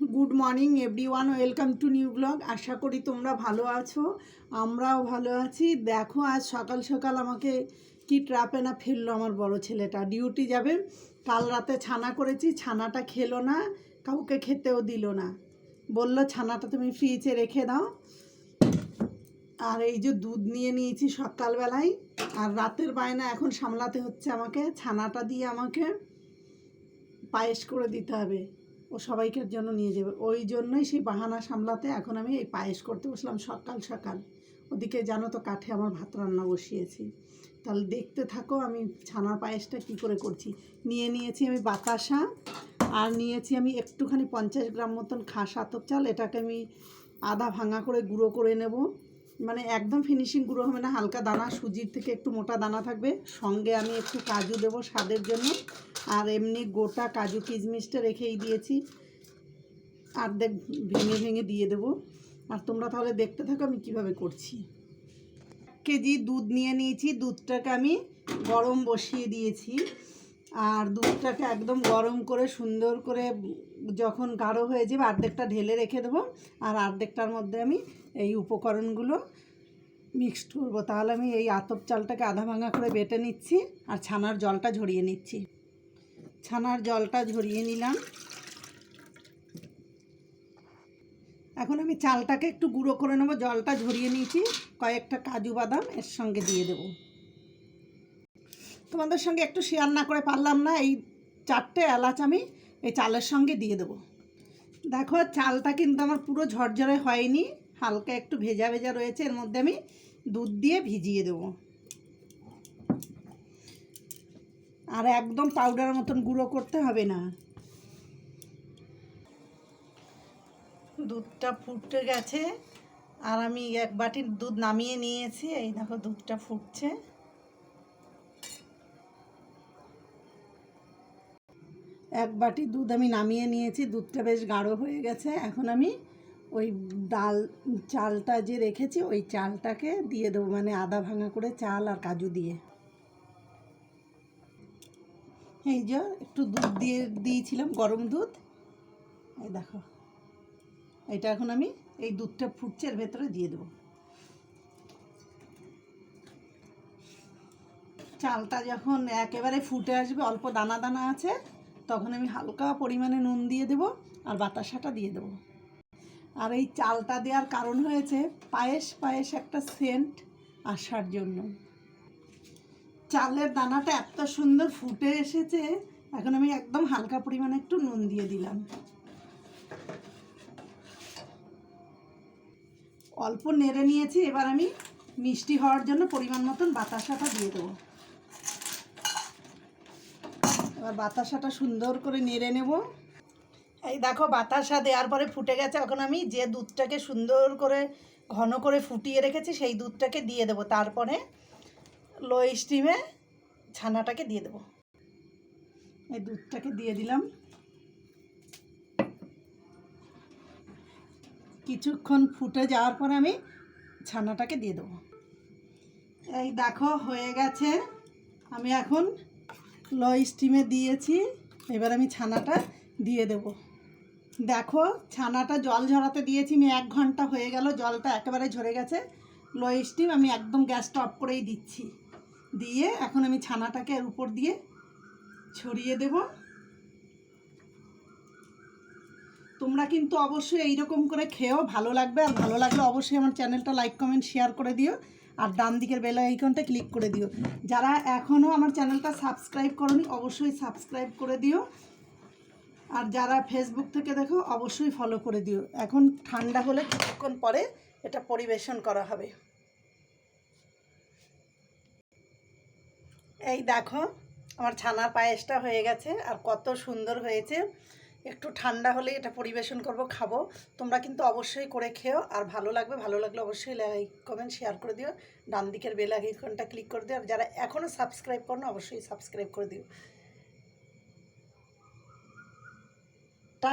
Good morning everyone welcome to new blog আশা করি তোমরা ভালো আছো। আমরাও ভালো আছি। দেখো, আজ সকাল সকাল আমাকে কি ট্রাপে না ফেলল আমার বড় ছেলেটা। ডিউটি যাবে। কাল রাতে ছানা করেছি। ছানাটা খেলো না। কাউকে খেতেও দিল না। বলল, ছানাটা তুমি ফ্রিজে রেখে দাও। আর এই যে দুধ নিয়ে নিয়েছি সকালবেলায়। আর রাতের বায়না এখন সামলাতে হচ্ছে আমাকে। ছানাটা দিয়ে আমাকে পায়েস করে দিতে হবে। ও সবাইকার জন্য নিয়ে যাবে। ওই জন্যই সেই বাহানা সামলাতে এখন আমি এই পায়েস করতে বসলাম সকাল সকাল। ওদিকে জানো তো কাঠে আমার ভাত রান্না বসিয়েছি। তাহলে দেখতে থাকো আমি ছানার পায়েসটা কি করে করছি। নিয়ে নিয়েছি আমি বাতাসা আর নিয়েছি আমি একটুখানি পঞ্চাশ গ্রাম মতন খাস আতপ চাল। এটাকে আমি আধা ভাঙা করে গুঁড়ো করে নেব। মানে একদম ফিনিশিং গুঁড়ো হবে না, হালকা দানা, সুজির থেকে একটু মোটা দানা থাকবে। সঙ্গে আমি একটু কাজু দেবো স্বাদের জন্য। আর এমনি গোটা কাজু কিশমিশটা রেখেই দিয়েছি। দেখ, ভেঙে ভেঙে দিয়ে দেবো। আর তোমরা তাহলে দেখতে থাকো আমি কীভাবে করছি। কেজি দুধ নিয়ে নিয়েছি। দুধটাকে আমি গরম বসিয়ে দিয়েছি। আর দুধটাকে একদম গরম করে সুন্দর করে যখন গাঢ় হয়ে যাবে, অর্ধেকটা ঢেলে রেখে দেবো। আর অর্ধেকটার মধ্যে আমি এই উপকরণগুলো মিক্সড করব। তাহলে আমি এই আতপ চালটাকে আধা ভাঙা করে বেটে নিচ্ছি। আর ছানার জলটা ঝরিয়ে নিচ্ছি। ছানার জলটা ঝরিয়ে নিলাম। এখন আমি চালটাকে একটু গুঁড়ো করে নেব। জলটা ঝরিয়ে নিয়েছি। কয়েকটা কাজু বাদাম এর সঙ্গে দিয়ে দেবো। তোমাদের সঙ্গে একটু শেয়ার না করে পারলাম না। এই চারটে এলাচ আমি এই চালের সঙ্গে দিয়ে দেবো। দেখো, চালটা কিন্তু আমার পুরো ঝরঝরে হয়নি। হালকা একটু ভেজা ভেজা রয়েছে। এর মধ্যে আমি দুধ দিয়ে ভিজিয়ে দেবো। আর একদম পাউডারের মতন গুঁড়ো করতে হবে না। দুধটা ফুটে গেছে আর আমি এক বাটির দুধ নামিয়ে নিয়েছি। এই দেখো দুধটা ফুটছে। এক বাটি দুধ আমি নামিয়ে নিয়েছি দুধটা বেশ গাঢ় হয়ে গেছে। এখন আমি ওই ডাল চালটা যে রেখেছি ওই চালটাকে দিয়ে দেবো মানে আদা ভাঙা করে চাল আর কাজু দিয়ে। এই যে, একটু দুধ দিয়ে দিয়েছিলাম, গরম দুধ। এই দেখো, এটা এখন আমি এই দুধটা ফুটছে, এর ভেতরে দিয়ে দেবো। চালটা যখন একেবারে ফুটে আসবে, অল্প দানা দানা আছে, তখন আমি হালকা পরিমাণে নুন দিয়ে দেবো আর বাতাসাটা দিয়ে দেবো। আর এই চালটা দেওয়ার কারণ হয়েছে, পায়েস পায়েস একটা সেন্ট আসার জন্য। চালের দানাটা এত সুন্দর ফুটে এসেছে, এখন আমি একদম হালকা পরিমাণে একটু নুন দিয়ে দিলাম। অল্প নেড়ে নিয়েছি, এবার আমি মিষ্টি হওয়ার জন্য পরিমাণ মতন বাতাসাটা দিয়ে দেবো। এবার বাতাসাটা সুন্দর করে নেড়ে নেব। এই দেখো, বাতাসা দেওয়ার পরে ফুটে গেছে, এখন আমি যে দুধটাকে সুন্দর করে, ঘন করে ফুটিয়ে রেখেছি, সেই দুধটাকে দিয়ে দেবো। তারপরে লো স্টিমে ছানাটাকে দিয়ে দেবো। এই দুধটাকে দিয়ে দিলাম। কিছুক্ষণ ফুটে যাওয়ার পর আমি ছানাটাকে দিয়ে দেবো। এই দেখো, হয়ে গেছে। আমি এখন লো স্টিমে দিয়েছি। এবার আমি ছানাটা দিয়ে দেব। দেখো, ছানাটা জল ঝরাতে দিয়েছি। আমি এক ঘণ্টা হয়ে গেল, জলটা একেবারে ঝরে গেছে। লো স্টিম আমি একদম গ্যাসটা অফ করেই দিচ্ছি। দিয়ে এখন আমি ছানাটাকে এর উপর দিয়ে ছড়িয়ে দেব। তোমরা কিন্তু অবশ্যই এইরকম করে খেয়েও ভালো লাগবে। আর ভালো লাগলে অবশ্যই আমার চ্যানেলটা লাইক, কমেন্ট, শেয়ার করে দিও। আর ডান দিকের বেল আইকনটা ক্লিক করে দিও। যারা এখনও আমার চ্যানেলটা সাবস্ক্রাইব করনি, অবশ্যই সাবস্ক্রাইব করে দিও। আর যারা ফেসবুক থেকে দেখো, অবশ্যই ফলো করে দিও। এখন ঠান্ডা হলে কিছুক্ষণ পরে এটা পরিবেশন করা হবে। এই দেখো, আমার ছানার পায়েসটা হয়ে গেছে আর কত সুন্দর হয়েছে। একটু ঠান্ডা হলে এটা পরিবেশন করব, খাব। তোমরা কিন্তু অবশ্যই করে খেও, আর ভালো লাগবে, ভালো লাগলে অবশ্যই লাইক কমেন্ট শেয়ার করে দিও। ডান দিকের বেল আইকনটা ক্লিক করে দিও, আর যারা এখনও সাবস্ক্রাইব করো অবশ্যই সাবস্ক্রাইব করে দিও।